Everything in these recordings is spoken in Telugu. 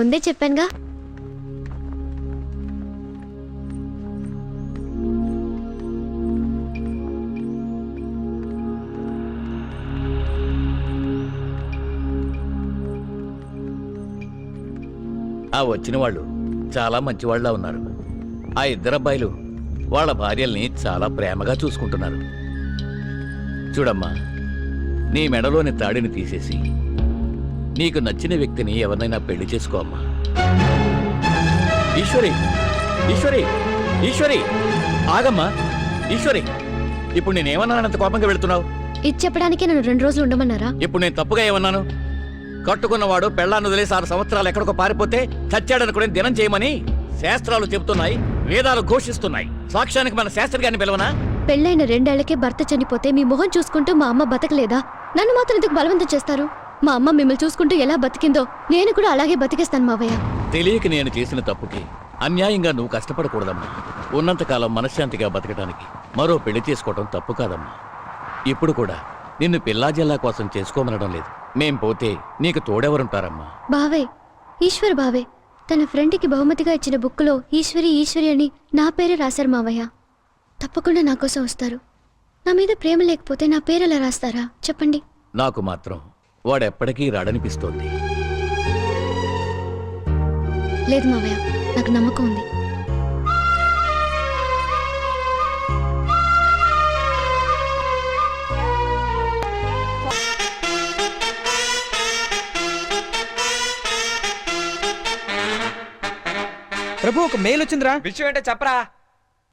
ముందే చెప్పానుగా. ఆ వచ్చిన వాళ్ళు చాలా మంచివాళ్ళ ఉన్నారు. ఆ ఇద్దరు అబ్బాయిలు వాళ్ళ భార్యల్ని చాలా ప్రేమగా చూసుకుంటున్నారు. చూడమ్మా నీ మెడలోని తాడిని తీసేసి నీకు నచ్చిన వ్యక్తిని ఎవరినైనా పెళ్ళి చేసుకో అమ్మా. ఈశ్వరి ఈశ్వరి ఈశ్వరి ఆగమ్మా. ఈశ్వరి ఇప్పుడు నేనేమన్నానంత కోపంగా వెళుతున్నావు? ఇది చెప్పడానికే నన్ను రెండు రోజులు ఉండమన్నారా? ఇప్పుడు నేను తప్పుగా ఏమన్నాను? కట్టుకున్నవాడు పెళ్ళాన్ని వదిలేసి ఆరు సంవత్సరాలు ఎక్కడికో పారిపోతే చచ్చాడనుకునే దినం చేయమని శాస్త్రాలు చెబుతున్నాయి వేదాలు ఘోషిస్తున్నాయి. సాక్ష్యానికి మన శాస్త్రి గారిని పిలవనా? పెళ్ళైన రెండేళ్ళకే భర్త చనిపోతే మీ మొహం చూసుకుంటూ మా అమ్మ బతకలేదా? నన్ను మాత్రం ఎందుకు బలవంతం చేస్తారు? మా అమ్మ మిమ్మల్ని చూసుకుంటూ ఎలా బతికిందో నేను కూడా అలాగే బతికేస్తాను మావయ్య. తెలియక నేను చేసిన తప్పుకి అన్యాయంగా నువ్వు కష్టపడకూడదమ్మా. ఉన్నంతకాలం మనశ్శాంతిగా బతకడానికి మరో పెళ్ళి చేసుకోవటం తప్పు కాదమ్మా. ఇప్పుడు కూడా నిన్ను పిల్లాజల్లా కోసం చేసుకోమనడం లేదు. మేం పోతే నీకు తోడెవరుంటారమ్మా? బావే ఈశ్వర్ బావే తన ఫ్రెండ్కి బహుమతిగా ఇచ్చిన బుక్లో ఈశ్వరి ఈశ్వరి అని నా పేరే రాశారు మావయ్య. తప్పకుండా నా కోసం వస్తారు. నా మీద ప్రేమ లేకపోతే నా పేరు ఎలా రాస్తారా? చెప్పండి. నాకు మాత్రం వాడెప్పటికీ రాడనిపిస్తోంది. లేదు మావయ్య నాకు నమ్మకం ఉంది. ప్రభు ఒక మెయిల్ వచ్చిందిరా. విషయం ఏంటో చెప్పరా.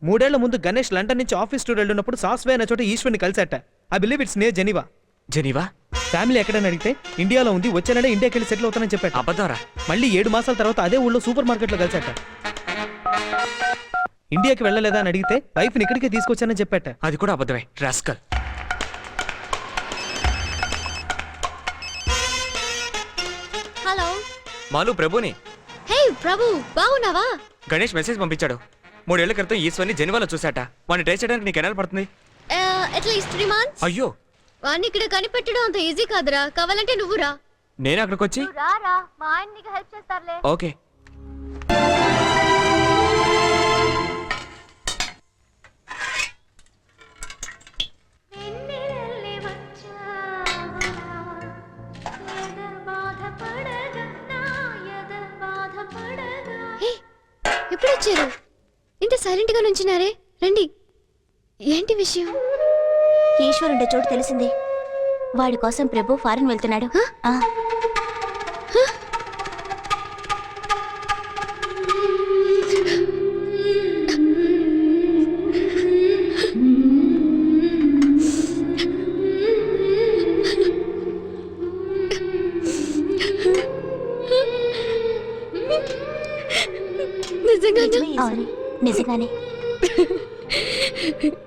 మూడేళ్ళ ముందు గణేష్ లండన్ నుంచి ఆఫీస్ టూర్ వెళ్ళినప్పుడు సాస్వే అనే చోట ఈశ్వరిని కలిసాట. ఐ బిలీవ్ ఇట్స్ నే జెనీవా జెనీవా? ఫ్యామిలీ ఎక్కడని అడిగితే ఇండియాలో ఉంది వచ్చే నెల ఇండియాకి వెళ్ళి సెటిల్ అవుతానని చెప్పాట. అబద్ధంరా? మళ్ళీ ఏడు మాసాల తర్వాత అదే ఊళ్ళో సూపర్ మార్కెట్లో కలిసాట ఇండియాకి వెళ్ళలేదా అని అడిగితే వైఫ్ని ఇక్కడికే తీసుకొచ్చానని చెప్పాట. అది కూడా అబద్ధమే. Rascal hello. మాలు ప్రభుని. హే ప్రభు బాగున్నావా? గణేష్ మెసేజ్ పంపించాడు. మూడేళ్ళ క్రితం ఈశ్వర్ని జెనీవాలో చూశాట. వాడిని ట్రై చేయడానికి నీకు ఎన్నాళ్ళు పడుతుంది? అట్లీస్ట్ త్రీ మంత్స్ అయ్యో వాడిని ఇక్కడ కనిపెట్టడం అంత ఈజీ కాదురా. కావాలంటే నువ్వు రా. నేను అక్కడికి వచ్చి రారా. మా ఆయన నీకు హెల్ప్ చేస్తారులే. ఓకే. ఎప్పుడు వచ్చారు ఇంత సైలెంట్గా నుంచున్నారే. రండి. ఏంటి విషయం? ఈశ్వరుండే చోటు తెలిసింది. వాడి కోసం ప్రభు ఫారెన్ వెళ్తున్నాడు. ఆ, నిజంగానా? నిజంగానే.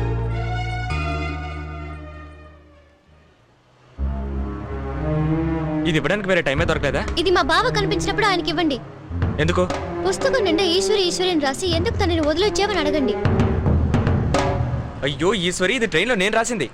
ఇది ఇవ్వడానికి వేరే టైమే దొరకలేదా? ఇది మా బావ కనిపించినప్పుడు ఆయనకి ఇవ్వండి. ఎందుకు? పుస్తకం నిండా ఈశ్వరి ఈశ్వరి అని రాసి ఎందుకు తనని వదిలొచ్చావని అడగండి. అయ్యో ఈశ్వరి ఇది ట్రైన్లో నేను రాసింది.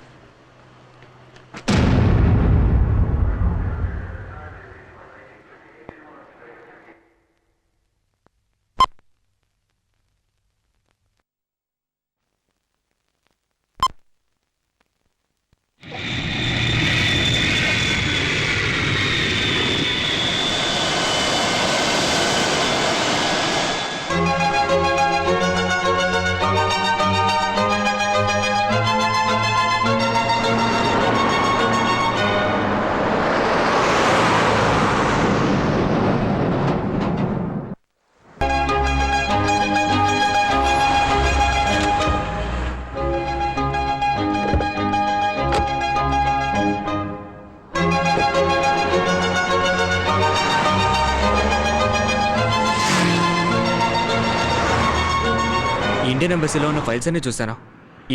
ఇండియన్ ఎంబసీలో ఉన్న ఫైల్స్ అన్ని చూశాను.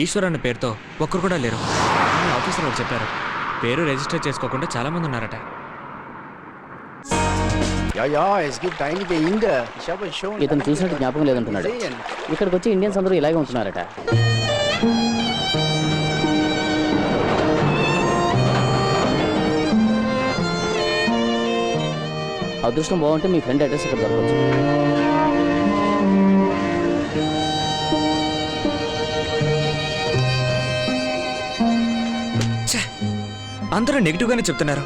ఈశ్వర్ అన్న పేరుతో ఒక్కరు కూడా లేరు. ఆఫీసర్ వాళ్ళు చెప్పారు. పేరు రిజిస్టర్ చేసుకోకుండా చాలా మంది ఉన్నారట. ఇతను చూసినట్టు జ్ఞాపకం లేదంటున్నాడు. ఇక్కడికి వచ్చి ఇండియన్స్ అందరూ ఇలాగే ఉంటున్నారట. అదృష్టం బాగుంటే మీ ఫ్రెండ్ అడ్రస్ ఇక్కడ దొరకవచ్చు. అందరూ నెగిటివ్గానే చెప్తున్నారు.